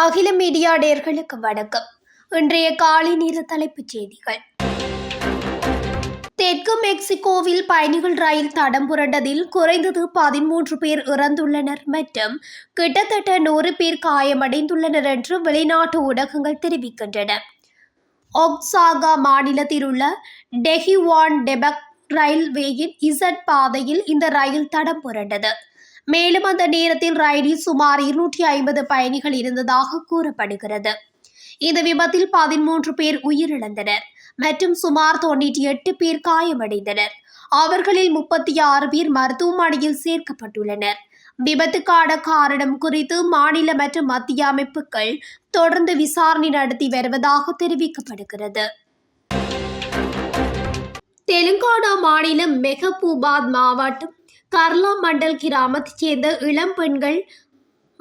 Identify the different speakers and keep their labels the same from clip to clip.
Speaker 1: அகில மீடியா நேயர்களுக்கு வணக்கம். இன்றைய காலை நேர தலைப்புச் செய்திகள். தெற்கு மெக்சிகோவில் பயணிகள் ரயில் தடம் புரண்டதில் குறைந்தது பதிமூன்று பேர் இறந்துள்ளனர் மற்றும் கிட்டத்தட்ட நூறு பேர் காயமடைந்துள்ளனர் என்று வெளிநாட்டு ஊடகங்கள் தெரிவிக்கின்றன. ஒக்சாகா மாநிலத்தில் உள்ள டெஹிவான் டெபக் ரயில்வேயின் இசட் பாதையில் இந்த ரயில் தடம் புரண்டது. மேலும் அந்த நேரத்தில் ரயிலில் சுமார் இருநூற்றி ஐம்பது பயணிகள் இருந்ததாக கூறப்படுகிறது. இந்த விபத்தில் பதிமூன்று பேர் உயிரிழந்தனர். மற்றும் சுமார் தொண்ணூற்றி எட்டு பேர் காயமடைந்தனர். அவர்களில் முப்பத்தி ஆறு பேர் மருத்துவமனையில் சேர்க்கப்பட்டுள்ளனர். விபத்துக்கான காரணம் குறித்து மாநில மற்றும் மத்திய அமைப்புகள் தொடர்ந்து விசாரணை நடத்தி வருவதாக தெரிவிக்கப்படுகிறது. தெலுங்கானா மாநிலம் மெஹபூபாத் மாவட்டம் கர்லா மண்டல் கிராமத்தைச் சேர்ந்த இளம் பெண்கள்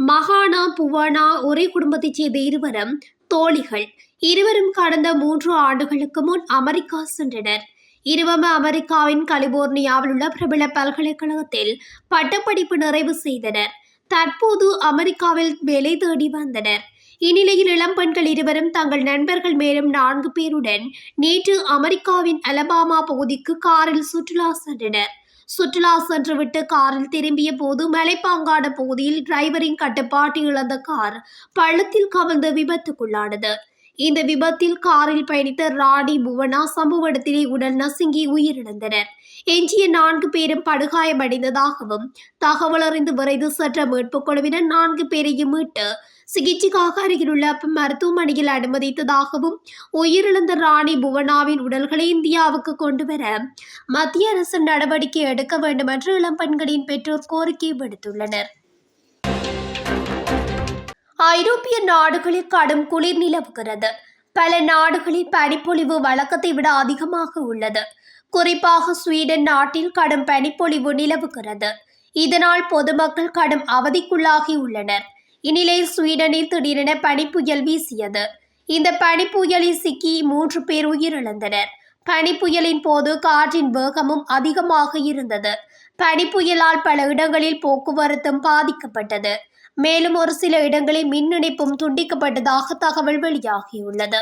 Speaker 1: மகானா புவானா ஒரே குடும்பத்தைச் சேர்ந்த இருவரும் தோழிகள். இருவரும் கடந்த மூன்று ஆண்டுகளுக்கு முன் அமெரிக்கா சென்றனர். இருவரும் அமெரிக்காவின் கலிபோர்னியாவில் உள்ள பிரபல பல்கலைக்கழகத்தில் பட்டப்படிப்பு நிறைவு செய்தனர். தற்போது அமெரிக்காவில் வேலை தேடி வந்தனர். இந்நிலையில் இளம் பெண்கள் இருவரும் தங்கள் நண்பர்கள் மேலும் நான்கு பேருடன் நேற்று அமெரிக்காவின் அலபாமா பகுதிக்கு காரில் சுற்றுலா சென்றனர். சுற்றுலா சென்றுவிட்டு காரில் திரும்பிய போது மலைப்பாங்கான பகுதியில் டிரைவரின் கட்டுப்பாட்டு இழந்த கார் பள்ளத்தில் கவிழ்ந்து விபத்துக்குள்ளானது. இந்த விபத்தில் காரில் பயணித்த ராணி புவனா சம்பவ இடத்திலே உடல் நசுங்கி உயிரிழந்தனர். எஞ்சிய நான்கு பேரும் படுகாயமடைந்ததாகவும் தகவல் அறிந்து விரைந்து சென்ற மீட்புக் குழுவினர் நான்கு பேரையும் மீட்டு சிகிச்சைக்காக அருகிலுள்ள மருத்துவமனையில் அனுமதித்ததாகவும் உயிரிழந்த ராணி புவனாவின் உடல்களை இந்தியாவுக்கு கொண்டு வர மத்திய அரசு நடவடிக்கை எடுக்க வேண்டும் என்று இளம்பெண்களின் பெற்றோர் கோரிக்கை விடுத்துள்ளனர். ஐரோப்பிய நாடுகளில் கடும் குளிர் நிலவுகிறது. பல நாடுகளில் பனிப்பொழிவு வழக்கத்தை விட அதிகமாக உள்ளது. குறிப்பாக ஸ்வீடன் நாட்டில் கடும் பனிப்பொழிவு நிலவுகிறது. இதனால் பொதுமக்கள் கடும் அவதிக்குள்ளாகி உள்ளனர். இந்நிலையில் ஸ்வீடனில் திடீரென பனிப்புயல் வீசியது. இந்த பனிப்புயலில் சிக்கி மூன்று பேர் உயிரிழந்தனர். பனிப்புயலின் போது காற்றின் வேகமும் அதிகமாக இருந்தது. பனிப்புயலால் பல இடங்களில் போக்குவரத்தும் பாதிக்கப்பட்டது. மேலும் ஒரு சில இடங்களில் மின் இணைப்பும் துண்டிக்கப்பட்டதாக தகவல் வெளியாகியுள்ளது.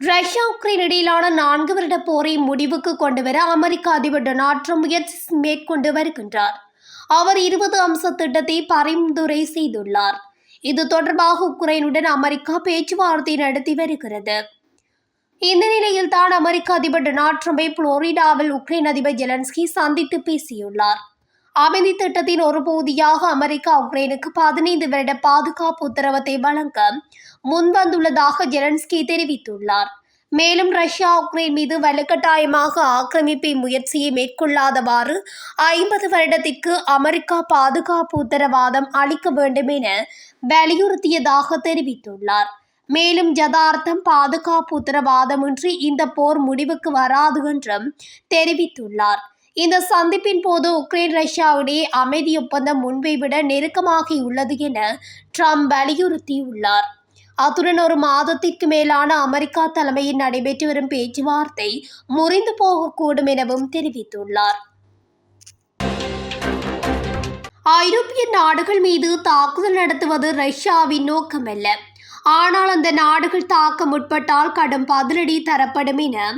Speaker 1: ரஷ்யா உக்ரைன் இடையிலான நான்கு வருட போரை முடிவுக்கு கொண்டுவர அமெரிக்க அதிபர் டொனால்ட் ட்ரம்ப் முயற்சி மேற்கொண்டு வருகின்றார். அவர் இருபது அம்ச திட்டத்தை பரிந்துரை செய்துள்ளார். இது தொடர்பாக உக்ரைனுடன் அமெரிக்கா பேச்சுவார்த்தை நடத்தி வருகிறது. இந்த நிலையில் தான் அமெரிக்க அதிபர் டொனால்ட் ட்ரம்பை புளோரிடாவில் உக்ரைன் அதிபர் ஜெலன்ஸ்கி சந்தித்து பேசியுள்ளார். அமைதி திட்டத்தின் ஒரு பகுதியாக அமெரிக்கா உக்ரைனுக்கு பதினைந்து வருட பாதுகாப்பு உத்தரவத்தை வழங்க முன்வந்துள்ளதாக ஜெலன்ஸ்கி தெரிவித்துள்ளார். மேலும் ரஷ்யா உக்ரைன் மீது வலுக்கட்டாயமாக ஆக்கிரமிப்பை முயற்சியை மேற்கொள்ளாதவாறு ஐம்பது வருடத்திற்கு அமெரிக்கா பாதுகாப்பு உத்தரவாதம் அளிக்க வேண்டும் என வலியுறுத்தியதாக தெரிவித்துள்ளார். மேலும் ஜதார்த்தம் பாதுகாப்பு உத்தரவாதமின்றி இந்த போர் முடிவுக்கு வராது என்றும் தெரிவித்துள்ளார். இந்த சந்திப்பின் போது உக்ரைன் ரஷ்யாவுடைய அமைதி ஒப்பந்தம் முன்பை விட நெருக்கமாகியுள்ளது என ட்ரம்ப் வலியுறுத்தியுள்ளார். அத்துடன் ஒரு மாதத்திற்கு மேலான அமெரிக்கா தலைமையில் நடைபெற்று வரும் பேச்சுவார்த்தை முறிந்து போகக்கூடும் எனவும் தெரிவித்துள்ளார். ஐரோப்பிய நாடுகள் மீது தாக்குதல் நடத்துவது ரஷ்யாவின் நோக்கமல்ல. ஆனால் அந்த நாடுகள் தாக்க முற்பட்டால் கடும் பதிலடி தரப்படும் என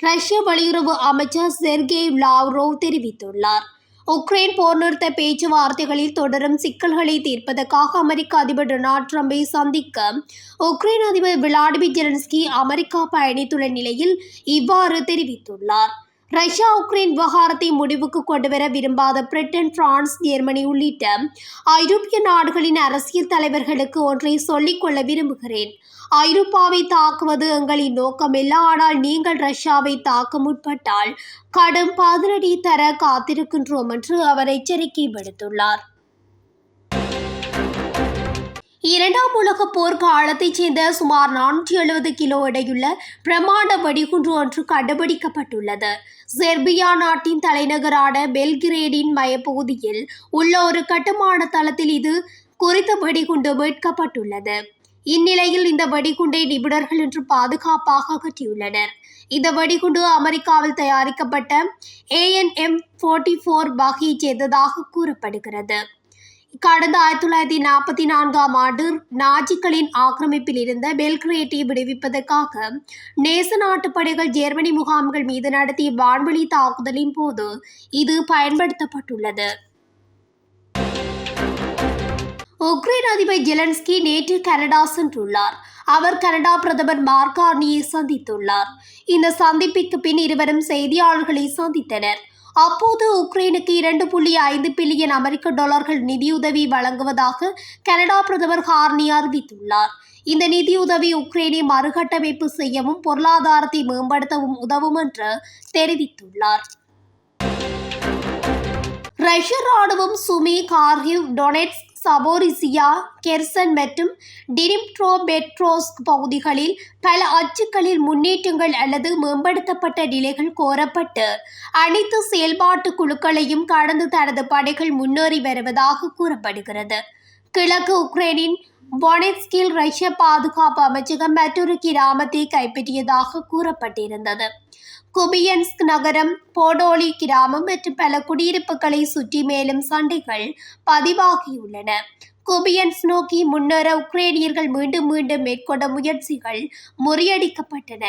Speaker 1: ரஷ்ய வெளியுறவு அமைச்சர் செர்கே லாவ்ரோவ் தெரிவித்துள்ளார். உக்ரைன் போர் நிறுத்த பேச்சுவார்த்தைகளில் தொடரும் சிக்கல்களை தீர்ப்பதற்காக அமெரிக்க அதிபர் டொனால்ட் ட்ரம்பை சந்திக்க உக்ரைன் அதிபர் விளாடிமிர் ஜெலன்ஸ்கி அமெரிக்கா பயணித்துள்ள நிலையில் இவ்வாறு தெரிவித்துள்ளார். ரஷ்யா உக்ரைன் விவகாரத்தை முடிவுக்கு கொண்டுவர விரும்பாத பிரிட்டன் பிரான்ஸ் ஜெர்மனி உள்ளிட்ட ஐரோப்பிய நாடுகளின் அரசியல் தலைவர்களுக்கு ஒன்றை சொல்லிக்கொள்ள விரும்புகிறேன். ஐரோப்பாவை தாக்குவது எங்களின் நோக்கமில்ல ஆனால் நீங்கள் ரஷ்யாவை தாக்க முற்பட்டால் கடும் பதிலடி தர காத்திருக்கின்றோம் என்று அவர் எச்சரிக்கை விடுத்துள்ளார். இரண்டாம் உலகப் போர் காலத்தைச் சேர்ந்த சுமார் நானூற்றி எழுபது கிலோ எடையுள்ள பிரமாண்ட வெடிகுண்டு ஒன்று கண்டுபிடிக்கப்பட்டுள்ளது. செர்பியா நாட்டின் தலைநகரான பெல்கிரேடின் மையப்பகுதியில் உள்ள ஒரு கட்டுமான தளத்தில் இது குறித்த வெடிகுண்டு மீட்கப்பட்டுள்ளது. இந்நிலையில் இந்த வெடிகுண்டை நிபுணர்கள் இன்று பாதுகாப்பாக அகற்றியுள்ளனர். இந்த வெடிகுண்டு அமெரிக்காவில் தயாரிக்கப்பட்ட ஏஎன்எம் ஃபோர்ட்டி ஃபோர் வகையைச் சேர்ந்ததாக கூறப்படுகிறது. கடந்த ஆயிரத்தி தொள்ளாயிரத்தி நாற்பத்தி நான்காம் ஆண்டு நாஜிக்களின் ஆக்கிரமிப்பில் இருந்த பெல்கிரேட்டை விடுவிப்பதற்காக நேச நாட்டு படைகள் ஜெர்மனி முகாம்கள் மீது நடத்திய வான்வெளி தாக்குதலின் போது இது பயன்படுத்தப்பட்டுள்ளது. உக்ரைன் அதிபர் ஜெலன்ஸ்கி நேற்று கனடா சென்றுள்ளார். அவர் கனடா பிரதமர் மார்கார்னியை சந்தித்துள்ளார். இந்த சந்திப்பிற்கு பின் இருவரும் செய்தியாளர்களை சந்தித்தனர். அப்போது உக்ரைனுக்கு இரண்டு புள்ளி ஐந்து பில்லியன் அமெரிக்க டாலர்கள் நிதியுதவி வழங்குவதாக கனடா பிரதமர் ஹார்னி அறிவித்துள்ளார். இந்த நிதியுதவி உக்ரைனை மறுகட்டமைப்பு செய்யவும் பொருளாதாரத்தை மேம்படுத்தவும் உதவும் என்று தெரிவித்துள்ளார். ரஷ்ய ராணுவம் Sumy Kharkiv Donetsk Zaporizhzhia Kherson மற்றும் டினிப்ட்ரோ பெட்ரோஸ்க் பகுதிகளில் பல அச்சுக்களில் முன்னேற்றங்கள் அல்லது மேம்படுத்தப்பட்ட நிலைகள் கோரப்பட்டு அனைத்து செயல்பாட்டு குழுக்களையும் கடந்து தனது படைகள் முன்னேறி வருவதாக கூறப்படுகிறது. கிழக்கு உக்ரைனின் பொனெட்ஸ்கில் ரஷ்ய பாதுகாப்பு அமைச்சகம் மற்றொரு கிராமத்தை கைப்பற்றியதாக கூறப்பட்டிருந்தது. குபியன்ஸ்க் நகரம் போடோலி கிராமம் மற்றும் பல குடியிருப்புகளை சுற்றி மேலும் சண்டைகள் பதிவாகியுள்ளன. குபியன்ஸ் நோக்கி முன்னேற உக்ரேனியர்கள் மீண்டும் மீண்டும் மேற்கொண்ட முயற்சிகள் முறியடிக்கப்பட்டன.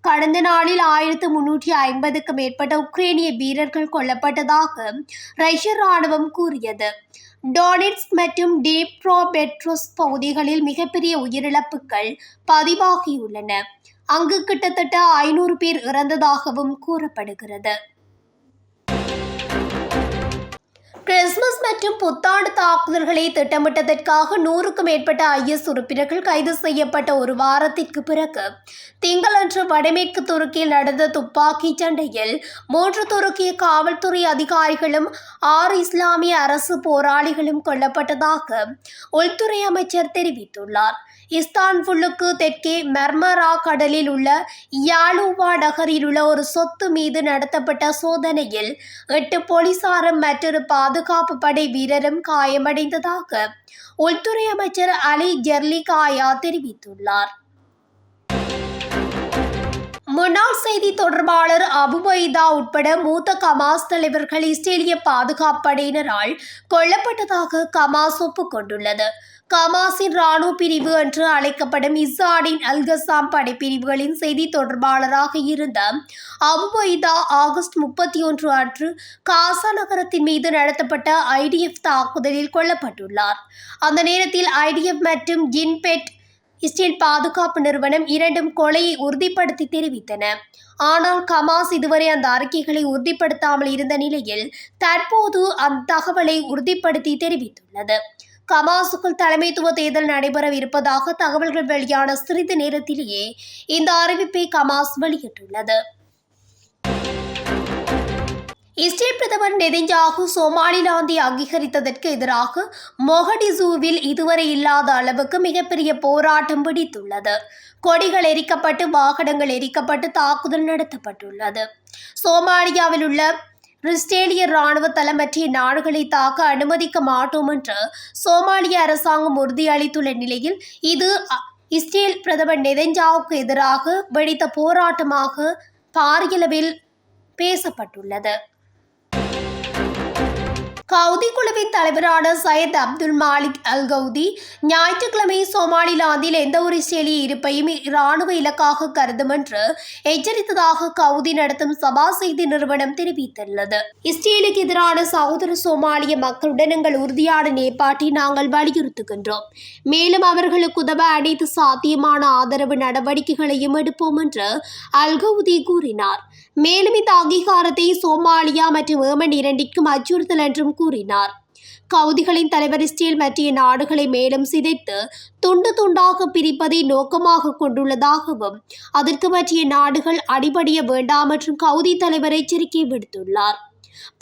Speaker 1: கடந்த நாளில் ஆயிரத்து முன்னூற்றி ஐம்பதுக்கு மேற்பட்ட உக்ரேனிய வீரர்கள் கொல்லப்பட்டதாக ரஷ்ய ராணுவம் கூறியது. டோனிட்ஸ் மற்றும் டிப்ரோ பெட்ரோஸ் பகுதிகளில் மிகப்பெரிய உயிரிழப்புகள் பதிவாகியுள்ளன. அங்கு கிட்டத்தட்ட ஐநூறு பேர் இறந்ததாகவும் கூறப்படுகிறது. கிறிஸ்துமஸ் மற்றும் புத்தாண்டு தாக்குதல்களை திட்டமிட்டதற்காக நூறுக்கும் மேற்பட்ட ஐஎஸ் உறுப்பினர்கள் கைது செய்யப்பட்ட ஒரு வாரத்திற்கு பிறகு திங்களன்று வடமேற்கு துருக்கியில் நடந்த துப்பாக்கி சண்டையில் மூன்று துருக்கிய காவல்துறை அதிகாரிகளும் ஆறு இஸ்லாமிய அரசு போராளிகளும் கொல்லப்பட்டதாக உள்துறை அமைச்சர் தெரிவித்துள்ளார். இஸ்தான்புல்லுக்கு தெற்கே மெர்மரா கடலில் உள்ள யாலுவா நகரில் உள்ள ஒரு சொத்து மீது நடத்தப்பட்ட சோதனையில் எட்டு போலீசாரும் மற்றொரு பாதுகாப்பு படை வீரரும் காயமடைந்ததாக உள்துறை அமைச்சர் அலி ஜெர்லிகாயா தெரிவித்துள்ளார். முன்னாள் செய்தி தொடர்பாளர் அபுபைதா உட்பட மூத்த கமாஸ் தலைவர்கள் இஸ்ரேலிய பாதுகாப்பு படையினரால் கொல்லப்பட்டதாக கமாஸ் ஒப்புக்கொண்டுள்ளது. கமாஸின் ராணுவ பிரிவு என்று அழைக்கப்படும் இசாடின் அல்கசாம் படைப்பிரிவுகளின் செய்தி தொடர்பாளராக இருந்த அபுபைதா ஆகஸ்ட் முப்பத்தி ஒன்று அன்று காசா நகரத்தின் மீது நடத்தப்பட்ட ஐடிஎஃப் தாக்குதலில் கொல்லப்பட்டுள்ளார். அந்த நேரத்தில் ஐடிஎஃப் மற்றும் ஜின்பெட் இஸ்ரேல் பாதுகாப்பு நிறுவனம் இரண்டும் கொலையை உறுதிப்படுத்தி தெரிவித்தன. ஆனால் கமாஸ் இதுவரை அந்த அறிக்கைகளை உறுதிப்படுத்தாமல் இருந்த நிலையில் தற்போது அந்த தகவலை உறுதிப்படுத்தி தெரிவித்துள்ளது. கமாசுக்குள் தலைமைத்துவ தேர்தல் நடைபெறவிருப்பதாக தகவல்கள் வெளியான சிறிது நேரத்திலேயே இந்த அறிவிப்பை கமாஸ் வெளியிட்டுள்ளது. இஸ்ரேல் பிரதமர் நெதன்யாகு சோமாலிலாந்தை அங்கீகரித்ததற்கு எதிராக மொகடிசூவில் இதுவரை இல்லாத அளவுக்கு மிகப்பெரிய போராட்டம் பிடித்துள்ளது. கொடிகள் எரிக்கப்பட்டு வாகனங்கள் எரிக்கப்பட்டு தாக்குதல் நடத்தப்பட்டுள்ளது. சோமாலியாவில் உள்ள பிரிஸ்டேலிய ராணுவ தளமற்றிய நாடுகளை தாக்க அனுமதிக்க மாட்டோம் என்று சோமாலிய அரசாங்கம் உறுதியளித்துள்ள நிலையில் இது இஸ்ரேல் பிரதமர் நெதஞ்சாவுக்கு எதிராக வெடித்த போராட்டமாக பாரியளவில் பேசப்பட்டுள்ளது. கவுதி குழுவின் தலைவரான Sayyid Abdul Malik al Houthi ஞாயிற்றுக்கிழமை சோமாலிலாந்தில் எந்த ஒரு செயலி இருப்பையும் இராணுவ இலக்காக கருதும் என்று எச்சரித்ததாக கவுதி நடத்தும் சபா செய்தி நிறுவனம் தெரிவித்துள்ளது இஸ்ரேலுக்கு எதிரான சகோதர சோமாலிய மக்களுடன் எங்கள் உறுதியான நிலைப்பாட்டை நாங்கள் வலியுறுத்துகின்றோம் மேலும் அவர்களுக்கு உதவ அனைத்து சாத்தியமான ஆதரவு நடவடிக்கைகளையும் எடுப்போம் என்று அல் கவுதி கூறினார் மேலும் இந்த அங்கீகாரத்தை சோமாலியா மற்றும் ஏமன் இரண்டிற்கும் அச்சுறுத்தல் என்றும் கூறினார். கவுதிகளின் தலைவர் இஸ்ரேல் மற்றிய நாடுகளை மேலும் சிதைத்து துண்டு துண்டாக பிரிப்பதை நோக்கமாக கொண்டுள்ளதாகவும் அதற்கு மற்றிய நாடுகள் அடிபடிய வேண்டாம் என்றும் கவுதி தலைவர் எச்சரிக்கை விடுத்துள்ளார்.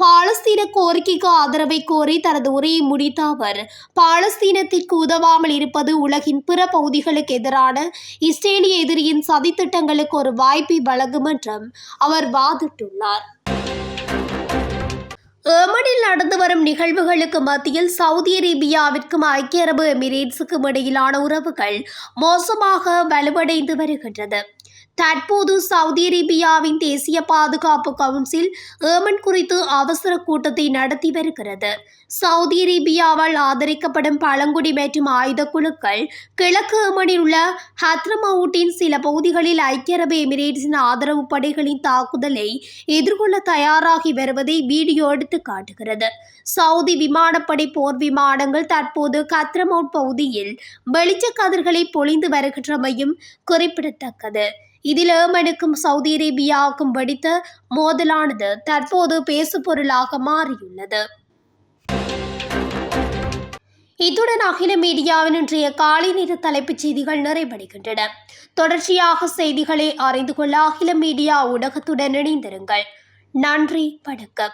Speaker 1: பாலஸ்தீன கோரிக்கைக்கு ஆதரவை கோரி தனது உரையை முடித்த அவர் பாலஸ்தீனத்திற்கு உதவாமல் இருப்பது உலகின் பிற பகுதிகளுக்கு எதிரான இஸ்ரேலிய எதிரியின் சதித்திட்டங்களுக்கு ஒரு வாய்ப்பை வழங்கும் என்றும் அவர் வாதிட்டுள்ளார். ஏமனில் நடந்து வரும் நிகழ்வுகளுக்கு மத்தியில் சவுதி அரேபியாவிற்கும் ஐக்கிய அரபு எமிரேட்ஸுக்கும் இடையிலான உறவுகள் மோசமாக வலுவடைந்து வருகின்றது. தற்போது சவுதி அரேபியாவின் தேசிய பாதுகாப்பு கவுன்சில் ஏமன் குறித்து அவசர கூட்டத்தை நடத்தி வருகிறது. சவுதி அரேபியாவால் ஆதரிக்கப்படும் பழங்குடி மற்றும் ஆயுத குழுக்கள் கிழக்கு ஏமனில் உள்ள ஹத்ரமவுட்டின் சில பகுதிகளில் ஐக்கிய அரபு எமிரேட்ஸின் ஆதரவு படைகளின் தாக்குதலை எதிர்கொள்ள தயாராகி வருவதை வீடியோ எடுத்து காட்டுகிறது. சவுதி விமானப்படை போர் விமானங்கள் தற்போது கத்ரமவுட் பகுதியில் வெளிச்ச கதிர்களை பொழிந்து வருகின்றமையும் குறிப்பிடத்தக்கது. இதில் ஏமனுக்கும் சவுதி அரேபியாவுக்கும் வெடித்த மோதலானது தற்போது பேசுபொருளாக மாறியுள்ளது. இத்துடன் அகில மீடியாவின் இன்றைய காலை நேர தலைப்புச் செய்திகள் நிறைவடைகின்றன. தொடர்ச்சியாக செய்திகளை அறிந்து கொள்ள அகில மீடியா ஊடகத்துடன் இணைந்திருங்கள். நன்றி வணக்கம்.